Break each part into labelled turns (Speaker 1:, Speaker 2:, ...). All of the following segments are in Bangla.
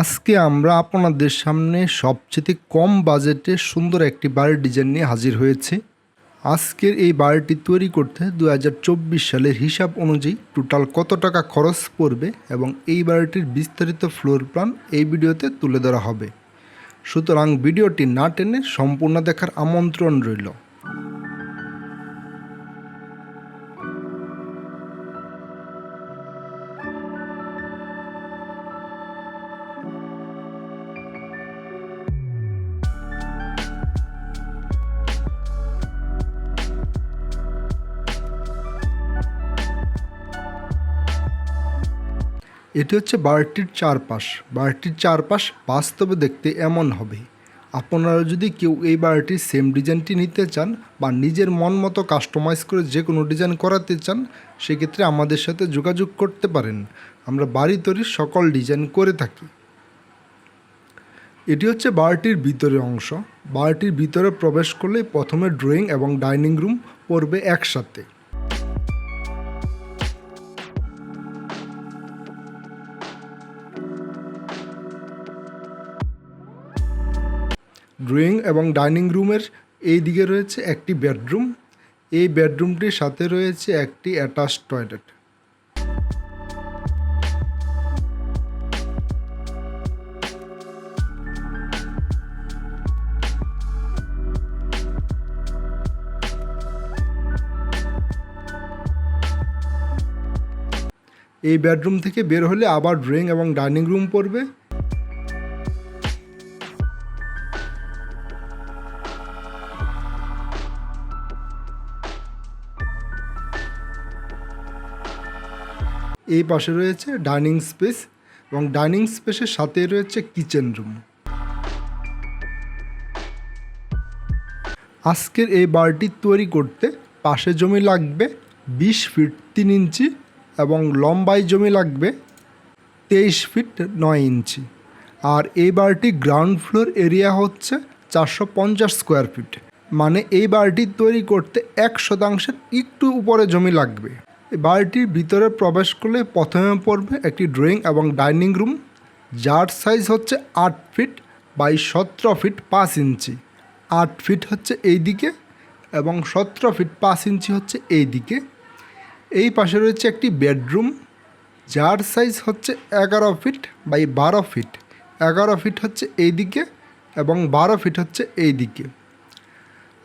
Speaker 1: আজকে আমরা আপনাদের সামনে সবচেয়ে কম বাজেটে সুন্দর একটি বাড়ির ডিজাইন নিয়ে হাজির হয়েছি। আজকের এই বাড়িটি তৈরি করতে দু হাজার চব্বিশ সালের হিসাব অনুযায়ী টোটাল কত টাকা খরচ পড়বে এবং এই বাড়িটির বিস্তারিত ফ্লোর প্ল্যান এই ভিডিওতে তুলে ধরা হবে। সুতরাং ভিডিওটি না টেনে সম্পূর্ণ দেখার আমন্ত্রণ রইল। এটি হচ্ছে বাড়িটির চারপাশ। বাড়িটির চারপাশ বাস্তবে দেখতে এমন হবে। আপনারা যদি কেউ এই বাড়িটির সেম ডিজাইনটি নিতে চান বা নিজের মন মতো কাস্টমাইজ করে যে কোনো ডিজাইন করাতে চান, সেক্ষেত্রে আমাদের সাথে যোগাযোগ করতে পারেন। আমরা বাড়ি তৈরির সকল ডিজাইন করে থাকি। এটি হচ্ছে বাড়িটির ভিতরে অংশ। বাড়িটির ভিতরে প্রবেশ করলে প্রথমে ড্রয়িং এবং ডাইনিং রুম পড়বে একসাথে। ড্রয়িং এবং ডাইনিং রুমের এই দিকে রয়েছে একটি বেডরুম। এই বেডরুমটির সাথে রয়েছে একটি অ্যাটাচ টয়লেট। এই বেডরুম থেকে বের হলে আবার ড্রয়িং এবং ডাইনিং রুম পড়বে। এই পাশে রয়েছে ডাইনিং স্পেস এবং ডাইনিং স্পেসের সাথে রয়েছে কিচেন রুম। আজকের এই বাড়িটি তৈরি করতে পাশে জমি লাগবে বিশ ফিট তিন ইঞ্চি এবং লম্বাই জমি লাগবে তেইশ ফিট নয় ইঞ্চি। আর এই বাড়িটি গ্রাউন্ড ফ্লোর এরিয়া হচ্ছে চারশো পঞ্চাশ স্কোয়ার ফিট। মানে এই বাড়িটি তৈরি করতে এক শতাংশের একটু উপরে জমি লাগবে। বাড়িটির ভিতরে প্রবেশ করলে প্রথমে পড়বে একটি ড্রয়িং এবং ডাইনিং রুম, যার সাইজ হচ্ছে আট ফিট বাই সতেরো ফিট পাঁচ ইঞ্চি। আট ফিট হচ্ছে এই দিকে এবং সতেরো ফিট পাঁচ ইঞ্চি হচ্ছে এই দিকে এই পাশে রয়েছে একটি বেডরুম, যার সাইজ হচ্ছে এগারো ফিট বাই বারো ফিট। এগারো ফিট হচ্ছে এই দিকে এবং বারো ফিট হচ্ছে এই দিকে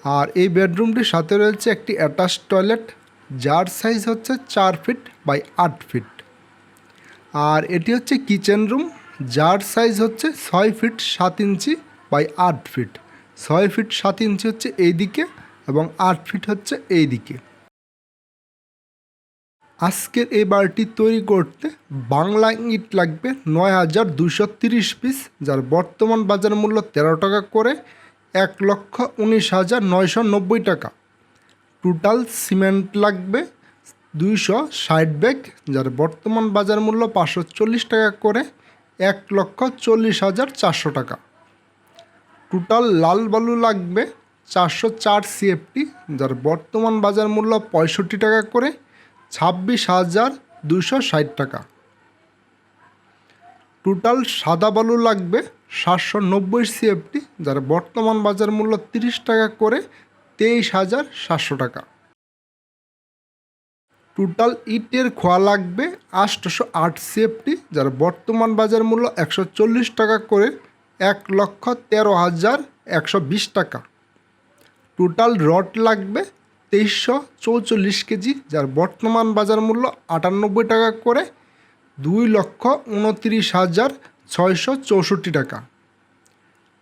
Speaker 1: আর এই বেডরুমটির সাথে রয়েছে একটি অ্যাটাচ টয়লেট যার সাইজ হচ্ছে চার ফিট বাই আট ফিট আর এটি হচ্ছে কিচেন রুম যার সাইজ হচ্ছে ছয় ফিট সাত ইঞ্চি বাই আট ফিট ছয় ফিট সাত ইঞ্চি হচ্ছে এই দিকে এবং আট ফিট হচ্ছে এই দিকে আজকের এই বাড়িটি তৈরি করতে বাংলা ইট লাগবে নয় হাজার দুশো তিরিশ পিস যার বর্তমান বাজার মূল্য তেরো টাকা করে, এক লক্ষ উনিশ হাজার নয়শো নব্বই টাকা। টোটাল সিমেন্ট লাগবে দুইশো ষাট ব্যাগ, যার বর্তমান বাজার মূল্য পাঁচশো চল্লিশ টাকা করে, এক লক্ষ চল্লিশ হাজার চারশো টাকা। টোটাল লাল বালু লাগবে চারশো চার সিএফটি, যার বর্তমান বাজার মূল্য পঁয়ষট্টি টাকা করে, ছাব্বিশ হাজার দুশো ষাট টাকা। টোটাল সাদা বালু লাগবে সাতশো নব্বই সিএফটি, যার বর্তমান বাজার মূল্য তিরিশ টাকা করে তেইশ হাজার সাতশো টাকা। টোটাল ইটের খোয়া লাগবে আটশোশো আট সেফটি যার বর্তমান বাজার মূল্য একশো চল্লিশ টাকা করে এক লক্ষ তেরো হাজার একশো বিশ টাকা। টোটাল রড লাগবে তেইশশো চৌচল্লিশ কেজি, যার বর্তমান বাজার মূল্য আটানব্বই টাকা করে দুই লক্ষ উনত্রিশ হাজার ছয়শো চৌষট্টি টাকা।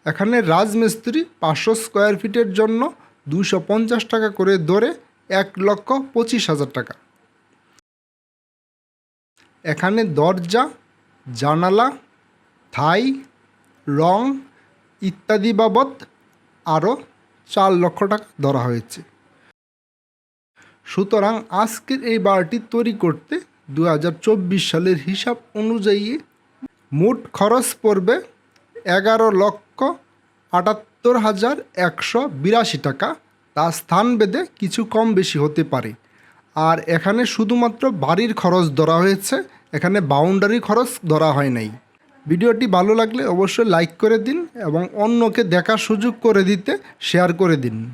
Speaker 1: এখানে রাজমিস্ত্রি পাঁচশো স্কোয়ার ফিটের জন্য দুশো পঞ্চাশ টাকা করে ধরে এক লক্ষ পঁচিশ হাজার টাকা। এখানে দরজা, জানালা, থাই, রং ইত্যাদি বাবদ আরও চার লক্ষ টাকা ধরা হয়েছে। সুতরাং আজকের এই বারটি তৈরি করতে দু হাজার চব্বিশ সালের হিসাব অনুযায়ী মোট খরচ পড়বে এগারো লক্ষ আটাত্তর হাজার একশো বিরাশি টাকা। তা স্থান ভেদে কিছু কম বেশি হতে পারে। আর এখানে শুধুমাত্র বাড়ির খরচ ধরা হয়েছে, এখানে বাউন্ডারি খরচ ধরা হয় নাই। ভিডিওটি ভালো লাগলে অবশ্যই লাইক করে দিন এবং অন্যকে দেখার সুযোগ করে দিতে শেয়ার করে দিন।